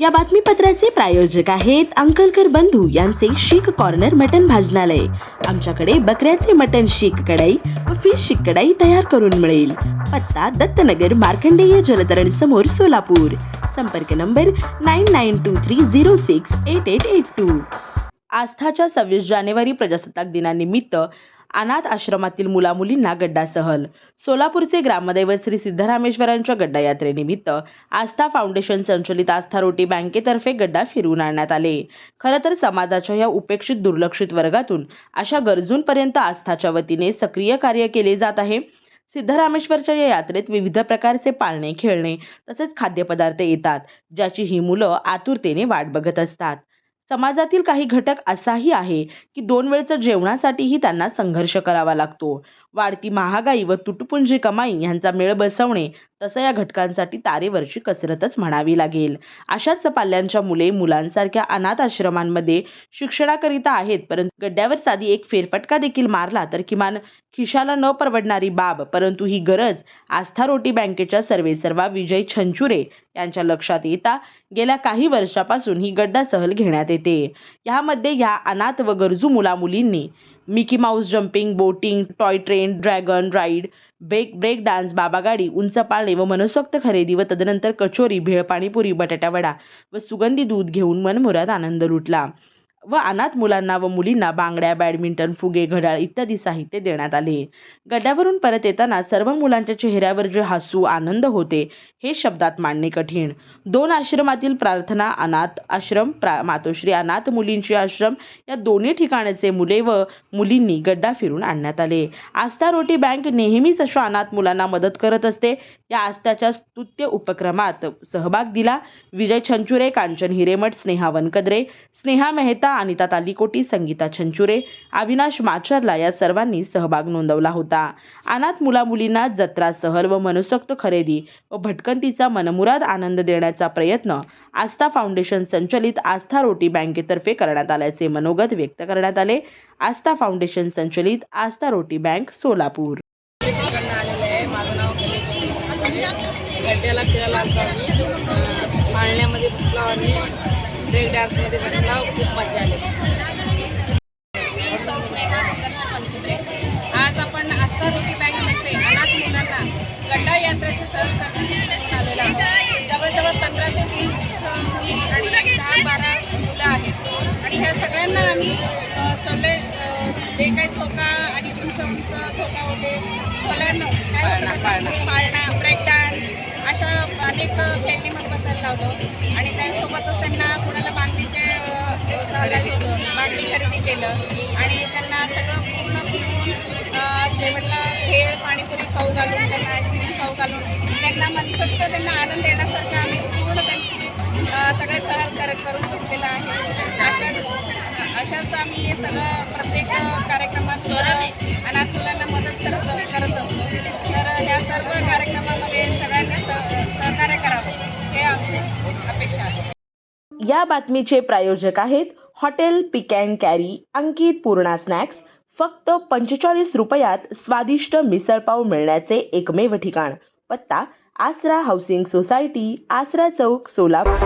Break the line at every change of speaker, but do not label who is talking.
या बातमीपत्राचे प्रायोजक आहेत अंकलकर बंधू यांचे शीख कॉर्नर मटन भाजनालय. आमच्याकडे बकऱ्याचे मटन शीख कढाई व फिश शीख कढाई तयार करून मिळेल. पत्ता दत्तनगर मार्कंडेय जलतरण समोर सोलापूर. संपर्क number nine nine two three zero six eight eight eight two आस्थाच्या सव्वीस जानेवारी प्रजासत्ताक दिनानिमित्त अनाथ आश्रमातील मुलामुलींना गड्डा सहल. सोलापूरचे ग्रामदैवत श्री सिद्धरामेश्वरांच्या गड्डा यात्रेनिमित्त आस्था फाउंडेशन संचलित आस्था रोटी बँकेतर्फे गड्डा फिरवून आणण्यात आले. खरं तर समाजाच्या या उपेक्षित दुर्लक्षित वर्गातून अशा गरजूंपर्यंत आस्थाच्या वतीने सक्रिय कार्य केले जात आहे. सिद्धरामेश्वरच्या या यात्रेत विविध प्रकारचे पाळणे खेळणे तसेच खाद्यपदार्थ येतात ज्याची ही मुलं आतुरतेने वाट बघत असतात. समाजातील काही घटक असाही आहे की दोन वेळचं जेवणासाठीही त्यांना संघर्ष करावा लागतो. वाढती महागाई व तुटपुंजी कमाई यांचा मेळ बसवणे तसं या घटकांसाठी तारेवरची कसरतच म्हणावी लागेल. अशाच पाल्यांच्या मुले मुलांसारख्या अनाथ आश्रमांमध्ये शिक्षणाकरिता आहेत परंतु गड्ड्यावर साधी एक फेरफटका देखील मारला तर किमान खिशाला न परवडणारी बाब परंतु ही गरज आस्था रोटी बँकेच्या सर्वेसर्वा विजय छंचुरे यांच्या लक्षात येता गेल्या काही वर्षापासून ही गड्डा सहल घेण्यात येते. यामध्ये या अनाथ व गरजू मुलामुलींनी Mickey Mouse jumping boating toy train dragon ride break break dance बाबा गाडी उंच पाळणे व मनसोक्त खरेदी व तदनंतर कचोरी भेळ पाणीपुरी बटाटा वडा व सुगंधी दूध घेऊन मनमुराद आनंद लुटला. व अनाथ मुलांना व मुलींना बांगड्या बॅडमिंटन फुगे घड्याळ इत्यादी साहित्य देण्यात आले. गड्ड्यावरून परत येताना सर्व मुलांच्या चेहऱ्यावर जे हसू आनंद होते हे शब्दात मांडणे कठीण. दोन आश्रमातील प्रार्थना अनाथ आश्रम प्रा मातोश्री अनाथ मुलींचे आश्रम या दोन्ही ठिकाणचे मुले व मुलींनी गड्डा फिरून आणण्यात आले. आस्था रोटी बँक नेहमीच अशा अनाथ मुलांना मदत करत असते. या आस्थाच्या स्तुत्य उपक्रमात सहभाग दिला विजय छंचुरे कांचन हिरेमठ स्नेहा वनकद्रे स्नेहा मेहता अनिता तालिकोटी संगीता छंचुरे अविनाश माचरला या सर्वांनी सहभाग नोंदवला होता. अनाथ मुलामुलींना जत्रा सहल व मनसोक्त खरेदी व भटकंतीचा मनमुराद आनंद देण्याचा प्रयत्न आस्था फाउंडेशन संचलित आस्था रोटी बँकेतर्फे करण्यात आल्याचे मनोगत व्यक्त करण्यात आले. आस्था फाउंडेशन संचलित आस्था रोटी बँक सोलापूर.
खड्ड्याला फिरायला आलो आम्ही. पाळण्यामध्ये बसलो आणि ब्रेक डान्समध्ये बसला खूप मजा आली. मी सौ स्नेहा सुदर्शन वनकुत्रे आज आपण आस्था रोटी बँकमध्ये अनाथ मुलांना गड्डा यात्राची सहल करण्यासाठी घेऊन आलेलो आहोत. जवळजवळ पंधरा ते वीस मुली आणि दहा बारा मुलं आहेत. आणि ह्या सगळ्यांना आम्ही सोले जे काही झोका आणि उंच उंच झोका होते म्हणतात? पाळणा ब्रेक डान्स अशा अनेक खेळणीमध्ये बसायला लावलं. आणि त्यासोबतच त्यांना कुणाला बांगडीचे बांगडी खरेदी केलं. आणि त्यांना सगळं पूर्ण फिरून शेवटला भेळ पाणीपुरी खाऊ घालून त्यांना आईस्क्रीम खाऊ घालून त्यांना मनसोक्त त्यांना आनंद देण्यासारखं आम्ही पूर्ण त्यांची सगळे सहल कर करून घेतलेलं आहे. अशाच आम्ही हे सगळं प्रत्येक कार्यक्रमात अनाथ मुलांना मदत करत करत असतो. तर ह्या सर्व कार्यक्रमामध्ये सगळ्यांनी सहकार्य करावं हे आमची अपेक्षा आहे.
या बातमीचे प्रायोजक आहेत hotel pick and carry Ankit Purna snacks. फक्त पंचेचाळीस रुपयात स्वादिष्ट मिसळपाव मिळण्याचे एकमेव ठिकाण. पत्ता आसरा हाऊसिंग सोसायटी आसरा चौक सोलापूर.